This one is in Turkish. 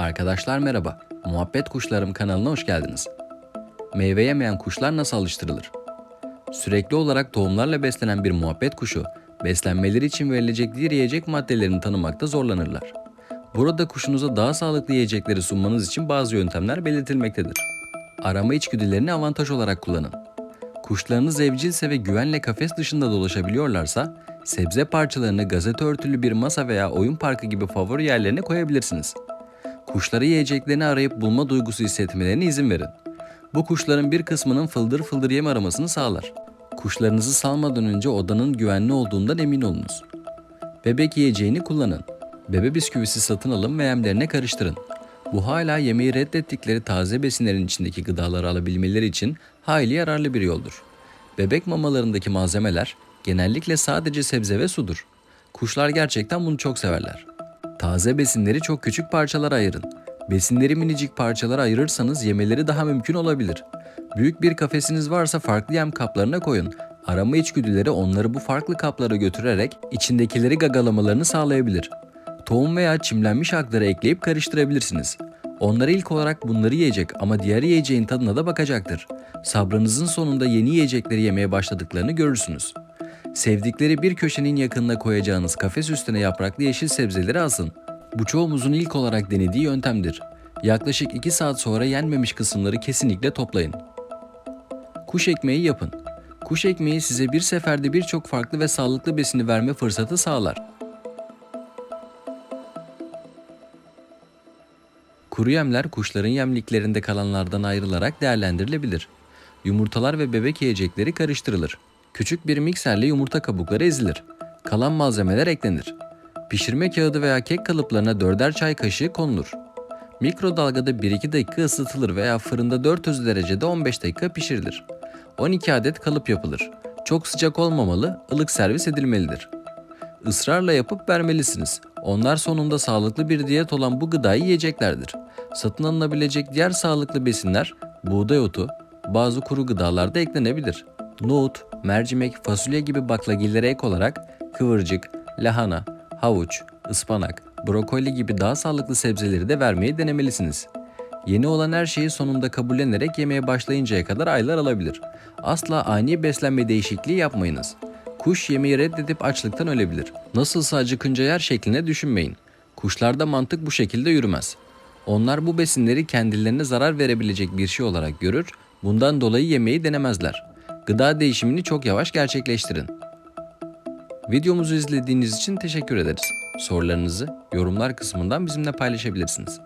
Arkadaşlar merhaba. Muhabbet Kuşlarım kanalına hoş geldiniz. Meyve yemeyen kuşlar nasıl alıştırılır? Sürekli olarak tohumlarla beslenen bir muhabbet kuşu, beslenmeleri için verilecek diğer yiyecek maddelerini tanımakta zorlanırlar. Burada kuşunuza daha sağlıklı yiyecekleri sunmanız için bazı yöntemler belirtilmektedir. Arama içgüdülerini avantaj olarak kullanın. Kuşlarınız evcilse ve güvenle kafes dışında dolaşabiliyorlarsa, sebze parçalarını gazete örtülü bir masa veya oyun parkı gibi favori yerlerine koyabilirsiniz. Kuşları yiyeceklerini arayıp bulma duygusu hissetmelerine izin verin. Bu kuşların bir kısmının fıldır fıldır yem aramasını sağlar. Kuşlarınızı salmadan önce odanın güvenli olduğundan emin olunuz. Bebek yiyeceğini kullanın. Bebe bisküvisi satın alın ve yemlerine karıştırın. Bu hala yemeği reddettikleri taze besinlerin içindeki gıdaları alabilmeleri için hayli yararlı bir yoldur. Bebek mamalarındaki malzemeler genellikle sadece sebze ve sudur. Kuşlar gerçekten bunu çok severler. Taze besinleri çok küçük parçalara ayırın. Besinleri minicik parçalara ayırırsanız yemeleri daha mümkün olabilir. Büyük bir kafesiniz varsa farklı yem kaplarına koyun. Arama içgüdüleri onları bu farklı kaplara götürerek içindekileri gagalamalarını sağlayabilir. Tohum veya çimlenmiş akları ekleyip karıştırabilirsiniz. Onları ilk olarak bunları yiyecek ama diğer yiyeceğin tadına da bakacaktır. Sabrınızın sonunda yeni yiyecekleri yemeye başladıklarını görürsünüz. Sevdikleri bir köşenin yakınına koyacağınız kafes üstüne yapraklı yeşil sebzeleri asın. Bu çoğumuzun ilk olarak denediği yöntemdir. Yaklaşık 2 saat sonra yenmemiş kısımları kesinlikle toplayın. Kuş ekmeği yapın. Kuş ekmeği size bir seferde birçok farklı ve sağlıklı besini verme fırsatı sağlar. Kuru yemler kuşların yemliklerinde kalanlardan ayrılarak değerlendirilebilir. Yumurtalar ve bebek yiyecekleri karıştırılır. Küçük bir mikserle yumurta kabukları ezilir. Kalan malzemeler eklenir. Pişirme kağıdı veya kek kalıplarına dörder çay kaşığı konulur. Mikrodalgada 1-2 dakika ısıtılır veya fırında 400 derecede 15 dakika pişirilir. 12 adet kalıp yapılır. Çok sıcak olmamalı, ılık servis edilmelidir. Israrla yapıp vermelisiniz. Onlar sonunda sağlıklı bir diyet olan bu gıdayı yiyeceklerdir. Satın alınabilecek diğer sağlıklı besinler buğday otu, bazı kuru gıdalar da eklenebilir. Nohut, mercimek, fasulye gibi baklagillere ek olarak kıvırcık, lahana, havuç, ıspanak, brokoli gibi daha sağlıklı sebzeleri de vermeyi denemelisiniz. Yeni olan her şeyi sonunda kabullenerek yemeye başlayıncaya kadar aylar alabilir. Asla ani beslenme değişikliği yapmayınız. Kuş yemeği reddedip açlıktan ölebilir. Nasılsa acıkınca yer şekline düşünmeyin. Kuşlarda mantık bu şekilde yürümez. Onlar bu besinleri kendilerine zarar verebilecek bir şey olarak görür, bundan dolayı yemeği denemezler. Gıda değişimini çok yavaş gerçekleştirin. Videomuzu izlediğiniz için teşekkür ederiz. Sorularınızı yorumlar kısmından bizimle paylaşabilirsiniz.